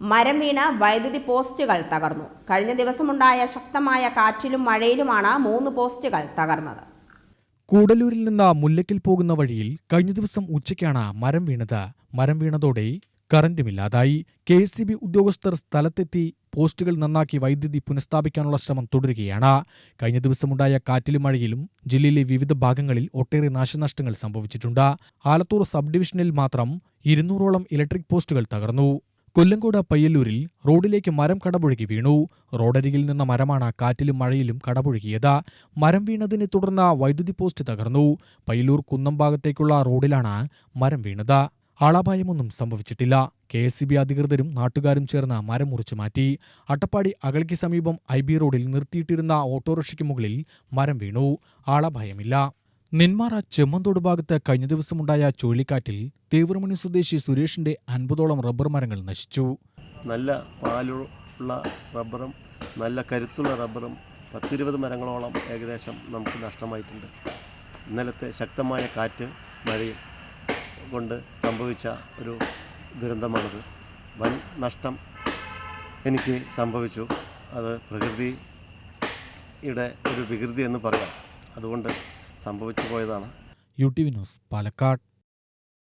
മരം വീണ് വൈദ്യുതി പോസ്റ്റുകൾ തകർന്നു. കഴിഞ്ഞ ദിവസമുണ്ടായ ശക്തമായ കാറ്റിലും മഴയിലുമാണ് മൂന്ന് പോസ്റ്റുകൾ തകർന്നത്. കൂടലൂരിൽ നിന്ന് മുല്ലക്കിൽ പോകുന്ന വഴിയിൽ കഴിഞ്ഞ ദിവസം ഉച്ചയ്ക്കാണ് മരം വീണത്. മരം വീണതോടെ കറന്റുമില്ലാതായി കെ എസ് സി ബി ഉദ്യോഗസ്ഥർ സ്ഥലത്തെത്തി പോസ്റ്റുകൾ നന്നാക്കി വൈദ്യുതി പുനഃസ്ഥാപിക്കാനുള്ള ശ്രമം തുടരുകയാണ്. കഴിഞ്ഞ ദിവസമുണ്ടായ കാറ്റിലും മഴയിലും ജില്ലയിലെ വിവിധ ഭാഗങ്ങളിൽ ഒട്ടേറെ നാശനഷ്ടങ്ങൾ സംഭവിച്ചിട്ടുണ്ട്. ആലത്തൂർ സബ് ഡിവിഷനിൽ മാത്രം ഇരുന്നൂറോളം ഇലക്ട്രിക് പോസ്റ്റുകൾ തകർന്നു. കൊല്ലങ്കോട് പയ്യല്ലൂരിൽ റോഡിലേക്ക് മരം കടപുഴകി വീണു. റോഡരികിൽ നിന്ന മരമാണ് കാറ്റിലും മഴയിലും കടപുഴകിയത്. മരം വീണതിനെ തുടർന്ന് വൈദ്യുതി പോസ്റ്റ് തകർന്നു. പയ്യല്ലൂർ കുന്നം ഭാഗത്തേക്കുള്ള റോഡിലാണ് മരം വീണത്. ആളപായമൊന്നും സംഭവിച്ചിട്ടില്ല. കെ എസ് സി ബി അധികൃതരും നാട്ടുകാരും ചേർന്ന് മരം മുറിച്ചു മാറ്റി. അട്ടപ്പാടി അകൽക്ക് സമീപം ഐ ബി റോഡിൽ നിർത്തിയിട്ടിരുന്ന ഓട്ടോറിക്ഷയ്ക്ക് മുകളിൽ മരം വീണു. ആളപായമില്ല. നെന്മാറ ചെമ്മന്തോട് ഭാഗത്ത് കഴിഞ്ഞ ദിവസമുണ്ടായ ചുഴലിക്കാറ്റിൽ തീവ്രമണി സ്വദേശി സുരേഷിന്റെ അൻപതോളം റബ്ബർ മരങ്ങൾ നശിച്ചു. നല്ല പാലുള്ള റബ്ബറും നല്ല കരുത്തുള്ള റബ്ബറും പത്തിരുപത് മരങ്ങളോളം ഏകദേശം നമുക്ക് നഷ്ടമായിട്ടുണ്ട്. ഇന്നലത്തെ ശക്തമായ കാറ്റ് മഴയും കൊണ്ട് സംഭവിച്ച ഒരു ദുരന്തമാണിത്. വൻ നഷ്ടം എനിക്ക് സംഭവിച്ചു. അത് പ്രകൃതിയുടെ ഒരു വികൃതി എന്ന് പറയാം. അതുകൊണ്ട് സംഭവിച്ചു പോയതാണ്. U T V news Palakkad.